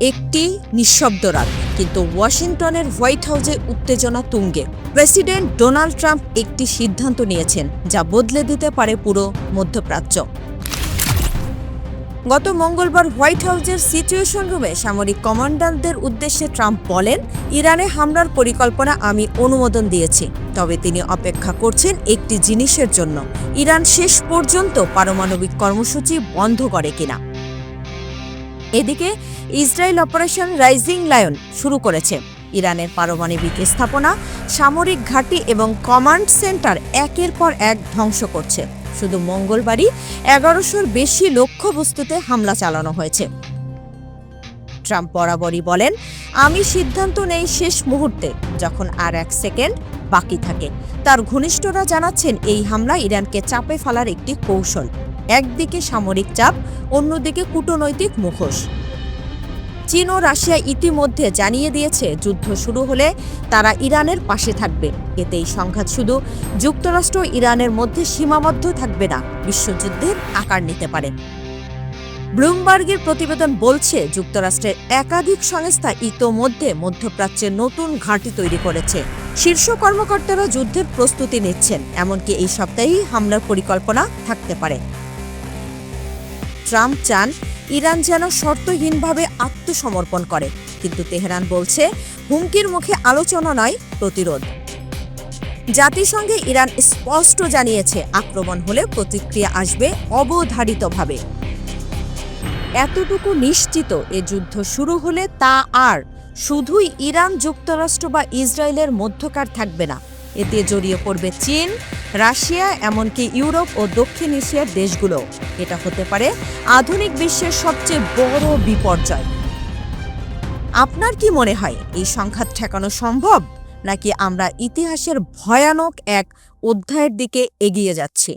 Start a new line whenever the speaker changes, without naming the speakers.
একটি নিঃশব্দ রাত। কিন্তু ওয়াশিংটনের হোয়াইট হাউসে উত্তেজনা তুঙ্গে। প্রেসিডেন্ট ডোনাল্ড ট্রাম্প একটি সিদ্ধান্ত নিয়েছেন, যা বদলে দিতে পারে পুরো মধ্যপ্রাচ্য। গত মঙ্গলবার হোয়াইট হাউসের সিচুয়েশন রুমে সামরিক কমান্ডারদের উদ্দেশ্যে ট্রাম্প বলেন, ইরানে হামলার পরিকল্পনা আমি অনুমোদন দিয়েছি, তবে তিনি অপেক্ষা করছেন একটি জিনিসের জন্য। ইরান শেষ পর্যন্ত পারমাণবিক কর্মসূচি বন্ধ করে কিনা। এদিকে ইসরায়েল অপারেশন রাইজিং লায়ন শুরু করেছে। ইরানের পারমাণবিক স্থাপনা, সামরিক ঘাঁটি এবং কমান্ড সেন্টার একের পর এক ধ্বংস করছে। শুধু মঙ্গলবারই এগারোশোর বেশি লক্ষ্যবস্তুতে হামলা চালানো হয়েছে। ট্রাম্প বরাবরই বলেন, আমি সিদ্ধান্ত নেই শেষ মুহূর্তে, যখন আর এক সেকেন্ড বাকি থাকে। তার ঘনিষ্ঠরা জানাচ্ছেন, এই হামলা ইরানকে চাপে ফেলার একটি কৌশল। একদিকে সামরিক চাপ, অন্যদিকে কূটনৈতিক মুখোশ। চীন ও রাশিয়া ইতিমধ্যে জানিয়ে দিয়েছে, যুদ্ধ শুরু হলে তারা ইরানের পাশে থাকবে। এতে এই সংঘাত শুধু যুক্তরাষ্ট্র ইরানের মধ্যে সীমাবদ্ধ থাকবে না, বিশ্বযুদ্ধের আকার নিতে পারে। ব্লুমবার্গের প্রতিবেদন বলছে, যুক্তরাষ্ট্রের একাধিক সংস্থা ইতোমধ্যে মধ্যপ্রাচ্যে নতুন ঘাঁটি তৈরি করেছে। শীর্ষ কর্মকর্তারা যুদ্ধের প্রস্তুতি নিচ্ছেন, এমনকি এই সপ্তাহেই হামলার পরিকল্পনা থাকতে পারে। ট্রাম্প চান ইরান যেন শর্তহীনভাবে আত্মসমর্পণ করে। কিন্তু তেহরান বলছে, হুমকির মুখে আলোচনা নয়, প্রতিরোধ। জাতিসংঘে ইরান স্পষ্ট জানিয়েছে, আক্রমণ হলে প্রতিক্রিয়া আসবে অবধারিতভাবে। এতটুকু নিশ্চিত এ যুদ্ধ শুরু হলে তা আর শুধুই ইরান, যুক্তরাষ্ট্র বা ইসরায়েলের মধ্যকার থাকবে না। এতে জড়িয়ে পড়বে চীন, রাশিয়া, এমনকি ইউরোপ ও দক্ষিণ এশিয়ার দেশগুলো এটা হতে পারে আধুনিক বিশ্বের সবচেয়ে বড় বিপর্যয়। আপনার কি মনে হয় এই সংঘাত ঠেকানো সম্ভব, নাকি আমরা ইতিহাসের ভয়ানক এক অধ্যায়ের দিকে এগিয়ে যাচ্ছি?